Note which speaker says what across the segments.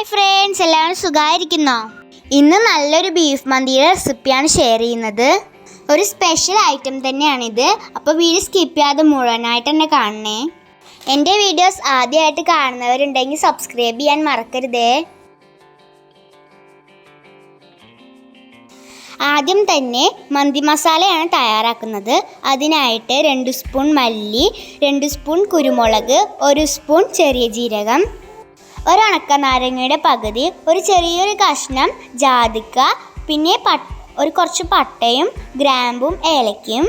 Speaker 1: Hi friends എല്ലാവരും സുഖമായിരിക്കുന്നോ? ഇന്ന് നല്ലൊരു ബീഫ് മന്തിയുടെ റെസിപ്പിയാണ് ഷെയർ ചെയ്യുന്നത്. ഒരു സ്പെഷ്യൽ ഐറ്റം തന്നെയാണിത്. അപ്പോൾ വീഡിയോ സ്കിപ്പ് ചെയ്യാതെ മുഴുവനായിട്ട് തന്നെ കാണണേ. എന്റെ വീഡിയോസ് ആദ്യമായിട്ട് കാണുന്നവരുണ്ടെങ്കിൽ സബ്സ്ക്രൈബ് ചെയ്യാൻ മറക്കരുതേ. ആദ്യം തന്നെ മന്തി മസാലയാണ് തയ്യാറാക്കുന്നത്. അതിനായിട്ട് രണ്ട് സ്പൂൺ മല്ലി രണ്ട് സ്പൂൺ കുരുമുളക് ഒരു സ്പൂൺ ചെറിയ ജീരകം. ഒരു ഉണക്ക നാരങ്ങയുടെ പകുതി ഒരു ചെറിയൊരു കഷ്ണം ജാതിക്ക പിന്നെ ഒരു കുറച്ച് പട്ടയും ഗ്രാമ്പും ഏലക്കയും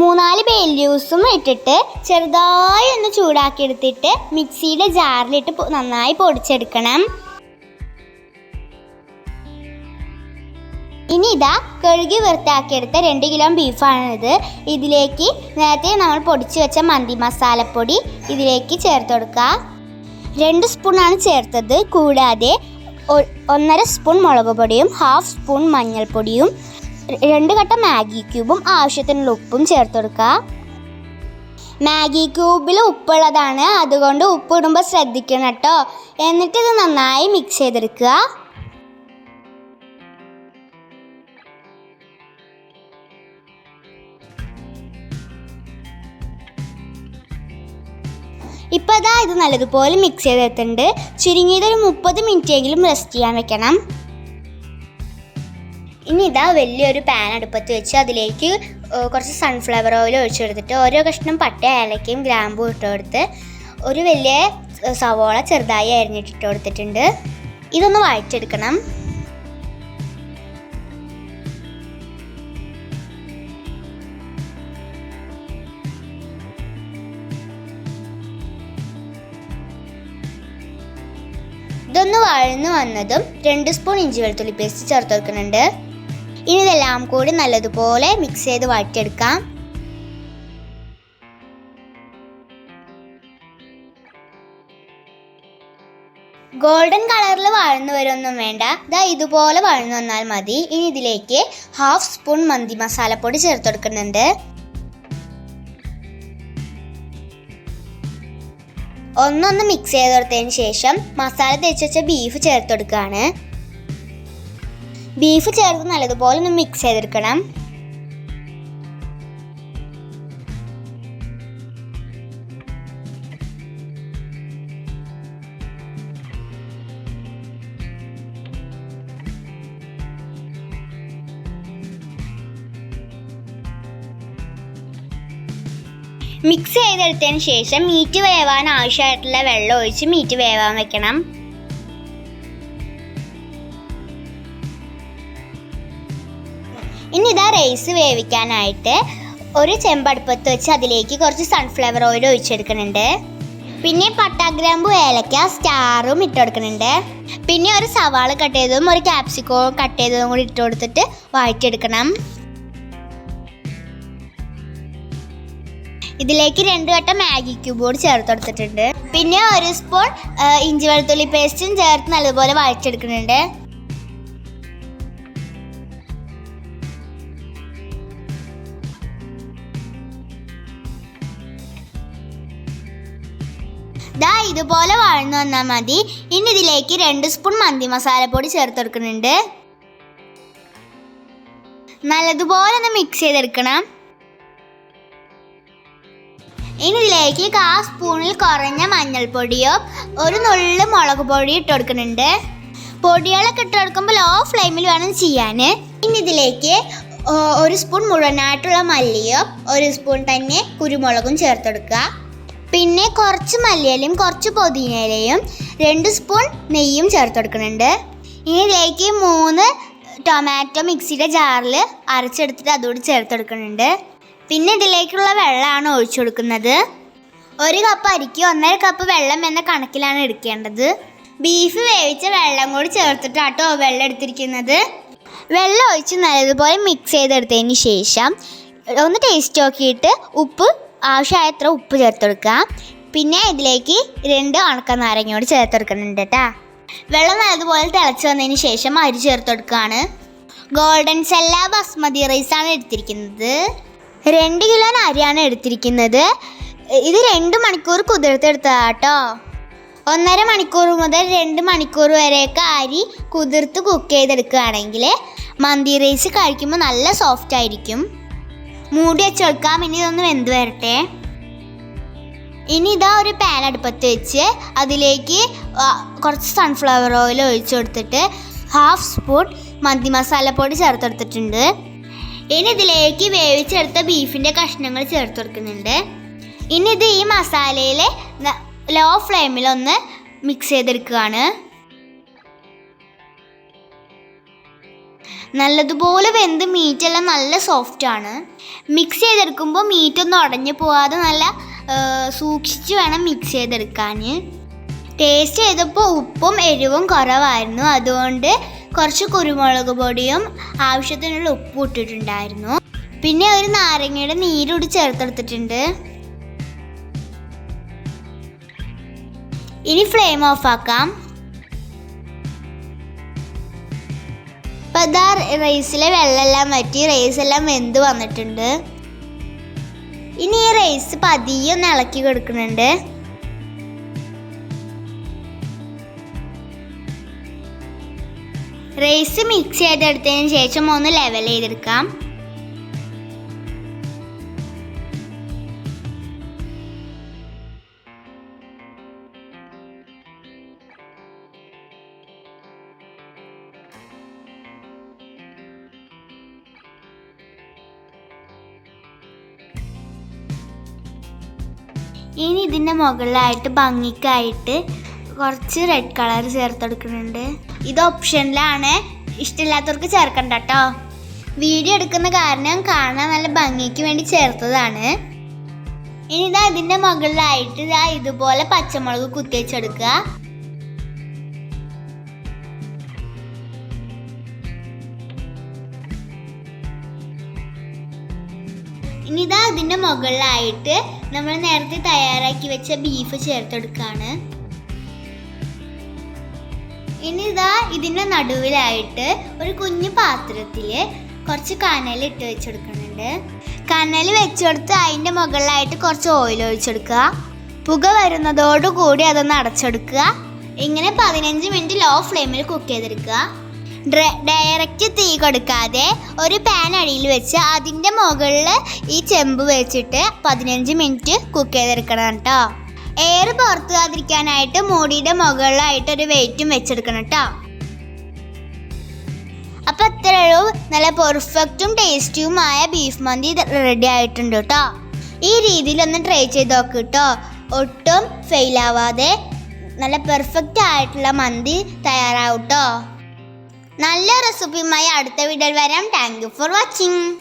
Speaker 1: മൂന്നാൽ ബേല്യൂസും ഇട്ടിട്ട് ചെറുതായി ഒന്ന് ചൂടാക്കി എടുത്തിട്ട് മിക്സിയുടെ ജാറിലിട്ട് നന്നായി പൊടിച്ചെടുക്കണം. ഇനി ഇതാ കഴുകി വൃത്തിയാക്കിയെടുത്ത രണ്ട് കിലോ ബീഫാണിത്. ഇതിലേക്ക് നേരത്തെ നമ്മൾ പൊടിച്ചു വെച്ച മന്തി മസാലപ്പൊടി ഇതിലേക്ക് ചേർത്ത് കൊടുക്കുക. രണ്ട് സ്പൂണാണ് ചേർത്തത്. കൂടാതെ ഒന്നര സ്പൂൺ മുളക് പൊടിയും ഹാഫ് സ്പൂൺ മഞ്ഞൾപ്പൊടിയും രണ്ട് കട്ട മാഗി ക്യൂബും ആവശ്യത്തിനുള്ള ഉപ്പും ചേർത്ത് കൊടുക്കുക. മാഗി ക്യൂബിൽ ഉപ്പുള്ളതാണ്. അതുകൊണ്ട് ഉപ്പ് ഇടുമ്പോൾ ശ്രദ്ധിക്കണം കേട്ടോ. എന്നിട്ട് ഇത് നന്നായി മിക്സ് ചെയ്തെടുക്കുക. ഇപ്പം അതാ ഇത് നല്ലതുപോലെ മിക്സ് ചെയ്തെടുത്തിട്ടുണ്ട്. ചുരുങ്ങിയത് ഒരു മുപ്പത് എങ്കിലും റെസ്റ്റ് ചെയ്യാൻ വെക്കണം. ഇനി ഇതാ വലിയൊരു പാൻ അടുപ്പത്ത് വെച്ച് അതിലേക്ക് കുറച്ച് സൺഫ്ലവർ ഓയിൽ ഒഴിച്ചെടുത്തിട്ട് ഓരോ കഷ്ണം പട്ട ഏലക്കയും ഗ്രാമ്പും ഇട്ട് കൊടുത്ത് ഒരു വലിയ സവോള ചെറുതായി അരിഞ്ഞിട്ടിട്ട് കൊടുത്തിട്ടുണ്ട്. ഇതൊന്ന് വഴറ്റെടുക്കണം വഴന്നു വന്നതും രണ്ട് സ്പൂൺ ഇഞ്ചി വെളുത്തുള്ളി പേസ്റ്റ് ചേർത്ത് വെക്കുന്നുണ്ട് ഇനി ഇതെല്ലാം കൂടി നല്ലതുപോലെ മിക്സ് ചെയ്ത് വാട്ടിയെടുക്കാം ഗോൾഡൻ കളറിൽ വഴന്നു വരുമൊന്നും വേണ്ട. ഇതാ ഇതുപോലെ വഴന്നു വന്നാൽ മതി. ഇനി ഇതിലേക്ക് ഹാഫ് സ്പൂൺ മന്തി മസാലപ്പൊടി ചേർത്ത് കൊടുക്കുന്നുണ്ട്. ഒന്നൊന്ന് മിക്സ് ചെയ്ത് കൊടുത്തതിന് ശേഷം മസാല തേച്ച് വെച്ച ബീഫ് ചേർത്ത് കൊടുക്കുകയാണ് ബീഫ് ചേർത്ത് നല്ലതുപോലെ ഒന്ന് മിക്സ് ചെയ്തെടുക്കണം. മിക്സ് ചെയ്തെടുത്തതിന് ശേഷം മീറ്റ് വേവാൻ ആവശ്യമായിട്ടുള്ള വെള്ളം ഒഴിച്ച് മീറ്റ് വേവാൻ വെക്കണം. ഇനി ഇതാ റൈസ് വേവിക്കാനായിട്ട് ഒരു ചെമ്പടുപ്പത്ത് വെച്ച് അതിലേക്ക് കുറച്ച് സൺഫ്ലവർ ഓയിൽ ഒഴിച്ചെടുക്കുന്നുണ്ട്. പിന്നെ പട്ടാഗ്രാമ്പു ഏലക്ക സ്റ്റാറും ഇട്ട് കൊടുക്കുന്നുണ്ട് പിന്നെ ഒരു സവാള കട്ട് ചെയ്തതും ഒരു ക്യാപ്സിക്കോ കട്ട് ചെയ്തതും കൂടി ഇട്ട് കൊടുത്തിട്ട് വഴറ്റിയെടുക്കണം. ഇതിലേക്ക് രണ്ട് വട്ടം മാഗി ക്യൂബ് കൂടി ചേർത്ത് കൊടുത്തിട്ടുണ്ട് പിന്നെ ഒരു സ്പൂൺ ഇഞ്ചി വെളുത്തുള്ളി പേസ്റ്റും ചേർത്ത് നല്ലതുപോലെ വഴച്ചെടുക്കുന്നുണ്ട് ദാ ഇതുപോലെ വാഴ്ന്നു വന്നാൽ മതി. ഇനി ഇതിലേക്ക് രണ്ട് സ്പൂൺ മന്തി മസാലപ്പൊടി ചേർത്ത് കൊടുക്കുന്നുണ്ട് നല്ലതുപോലെ ഒന്ന് മിക്സ് ചെയ്തെടുക്കണം. ഇനി ഇതിലേക്ക് കാ സ്പൂണിൽ കുറഞ്ഞ മഞ്ഞൾപ്പൊടിയോ ഒരു നുള്ളു മുളക് പൊടി ഇട്ട് കൊടുക്കുന്നുണ്ട്. പൊടികളൊക്കെ ഇട്ട് കൊടുക്കുമ്പോൾ ലോ ഫ്ലെയിമിൽ വേണം ചെയ്യാൻ. ഇനി ഇതിലേക്ക് ഒരു സ്പൂൺ മുഴുവനായിട്ടുള്ള മല്ലിയോ ഒരു സ്പൂൺ തന്നെ കുരുമുളകും ചേർത്ത് കൊടുക്കുക. പിന്നെ കുറച്ച് മല്ലിയിലയും കുറച്ച് പൊതിനയിലയും രണ്ട് സ്പൂൺ നെയ്യും ചേർത്ത് കൊടുക്കുന്നുണ്ട്. ഇതിലേക്ക് മൂന്ന് ടൊമാറ്റോ മിക്സിയുടെ ജാറിൽ അരച്ചെടുത്തിട്ട് അതുകൂടി ചേർത്ത് കൊടുക്കുന്നുണ്ട്. പിന്നെ ഇതിലേക്കുള്ള വെള്ളമാണ് ഒഴിച്ചു കൊടുക്കുന്നത്. ഒരു കപ്പ് അരിക്ക് ഒന്നര കപ്പ് വെള്ളം എന്ന കണക്കിലാണ് എടുക്കേണ്ടത്. ബീഫ് വേവിച്ച വെള്ളം കൂടി ചേർത്തിട്ടാട്ടോ വെള്ളം എടുത്തിരിക്കുന്നത്. വെള്ളം ഒഴിച്ച് നല്ലതുപോലെ മിക്സ് ചെയ്തെടുത്തതിന് ശേഷം ഒന്ന് ടേസ്റ്റ് നോക്കിയിട്ട് ഉപ്പ് ആവശ്യമായത്ര ഉപ്പ് ചേർത്ത് കൊടുക്കുക. പിന്നെ ഇതിലേക്ക് രണ്ട് ഉണക്ക നാരങ്ങയോട് ചേർത്ത് കൊടുക്കുന്നുണ്ട് കേട്ടോ വെള്ളം നല്ലതുപോലെ തിളച്ച് വന്നതിന് ശേഷം അരി ചേർത്ത് കൊടുക്കുകയാണ്. ഗോൾഡൻ സെല്ല ബസ്മതി റൈസാണ് എടുത്തിരിക്കുന്നത്. രണ്ട് കിലോ അരിയാണ് എടുത്തിരിക്കുന്നത്. ഇത് രണ്ട് മണിക്കൂർ കുതിർത്തെടുത്തതാ കേട്ടോ ഒന്നര മണിക്കൂർ മുതൽ രണ്ട് മണിക്കൂർ വരെയൊക്കെ അരി കുതിർത്ത് കുക്ക് ചെയ്തെടുക്കുകയാണെങ്കിൽ മന്തി റൈസ് കഴിക്കുമ്പോൾ നല്ല സോഫ്റ്റ് ആയിരിക്കും. മൂടി വെച്ച് കൊടുക്കാം ഇനി ഇതൊന്ന് വെന്ത് വരട്ടെ. ഇനി ഇതാ ഒരു പാൻ അടുപ്പത്ത് വെച്ച് അതിലേക്ക് കുറച്ച് സൺഫ്ലവർ ഓയിൽ ഒഴിച്ചു കൊടുത്തിട്ട് ഹാഫ് സ്പൂൺ മന്തി മസാല മസാലപ്പൊടി ചേർത്തെടുത്തിട്ടുണ്ട്. ഇനി ഇതിലേക്ക് വേവിച്ചെടുത്ത ബീഫിന്റെ കഷ്ണങ്ങൾ ചേർത്ത് കൊടുക്കുന്നുണ്ട്. ഇനി ഇത് ഈ മസാലയിൽ ലോ ഫ്ലെയിമിൽ ഒന്ന് മിക്സ് ചെയ്തെടുക്കുകയാണ്. നല്ലതുപോലെ വെന്ത് മീറ്റെല്ലാം നല്ല സോഫ്റ്റ് ആണ്. മിക്സ് ചെയ്തെടുക്കുമ്പോൾ മീറ്റ് ഒന്നും ഉടഞ്ഞു പോവാതെ നല്ല സൂക്ഷിച്ച് വേണം മിക്സ് ചെയ്തെടുക്കാൻ. ടേസ്റ്റ് ചെയ്തപ്പോൾ ഉപ്പും എരിവും കുറവായിരുന്നു. അതുകൊണ്ട് കുറച്ച് കുരുമുളക് പൊടിയും ആവശ്യത്തിനുള്ള ഉപ്പും ഇട്ടിട്ടുണ്ടായിരുന്നു. പിന്നെ ഒരു നാരങ്ങയുടെ നീരൂടി ചേർത്തെടുത്തിട്ടുണ്ട്. ഇനി ഫ്ലെയിം ഓഫ് ആക്കാം. ഇപ്പം ഇതാ റൈസിലെ വെള്ളമെല്ലാം വറ്റി റൈസ് എല്ലാം വെന്ത് വന്നിട്ടുണ്ട്. ഇനി ഈ റൈസ് പതിയെ ഒന്ന് ഇളക്കി കൊടുക്കുന്നുണ്ട്. റൈസ് മിക്സ് ചെയ്തെടുത്തതിന് ശേഷം ഒന്ന് ലെവൽ ചെയ്തെടുക്കാം. ഇനി ഇതിന്റെ മുകളിലായിട്ട് ഭംഗിക്കായിട്ട് കുറച്ച് റെഡ് കളർ ചേർത്തെടുക്കുന്നുണ്ട്. ഇത് ഓപ്ഷനിലാണ്. ഇഷ്ടമില്ലാത്തവർക്ക് ചേർക്കണ്ട കേട്ടോ വീഡിയോ എടുക്കുന്ന കാരണം കാണാൻ നല്ല ഭംഗിക്ക് വേണ്ടി ചേർത്തതാണ്. ഇനി ഇതാ ഇതിന്റെ മുകളിലായിട്ട് ഇതാ ഇതുപോലെ പച്ചമുളക് കുത്തിവെച്ചെടുക്കുക ഇനി ഇതാ ഇതിന്റെ മുകളിലായിട്ട് നമ്മൾ നേരത്തെ തയ്യാറാക്കി വെച്ച ബീഫ് ചേർത്തെടുക്കുകയാണ്. ഇനി ഇതാ ഇതിന്റെ നടുവിലായിട്ട് ഒരു കുഞ്ഞു പാത്രത്തിൽ കുറച്ച് കനൽ ഇട്ട് വെച്ചെടുക്കുന്നുണ്ട്. കനൽ വെച്ചെടുത്ത് അതിന്റെ മുകളിലായിട്ട് കുറച്ച് ഓയിൽ ഒഴിച്ചെടുക്കുക. പുക വരുന്നതോടുകൂടി അതൊന്ന് അടച്ചെടുക്കുക. ഇങ്ങനെ പതിനഞ്ച് മിനിറ്റ് ലോ ഫ്ലെയിമിൽ കുക്ക് ചെയ്തെടുക്കുക. ഡയറക്റ്റ് തീ കൊടുക്കാതെ ഒരു പാൻ അടിയിൽ വെച്ച് അതിന്റെ മുകളിൽ ഈ ചെമ്പ് വെച്ചിട്ട് പതിനഞ്ച് മിനിറ്റ് കുക്ക് ചെയ്തെടുക്കണം കേട്ടോ. എയർ പുറത്തു കാതിരിക്കാനായിട്ട് മോടിയുടെ മുകളിലായിട്ട് ഒരു വെയിറ്റും വെച്ചെടുക്കണം കേട്ടോ അപ്പം അത്രയും നല്ല പെർഫെക്റ്റും ടേസ്റ്റിയുമായ ബീഫ് മന്തി റെഡി ആയിട്ടുണ്ട് കേട്ടോ ഈ രീതിയിൽ ഒന്ന് ട്രൈ ചെയ്ത് നോക്ക് കേട്ടോ ഒട്ടും ഫെയിൽ ആവാതെ നല്ല പെർഫെക്റ്റ് ആയിട്ടുള്ള മന്തി തയ്യാറാവും കേട്ടോ നല്ല റെസിപ്പിയുമായി അടുത്ത വീഡിയോയിൽ വരാം. Thank you for watching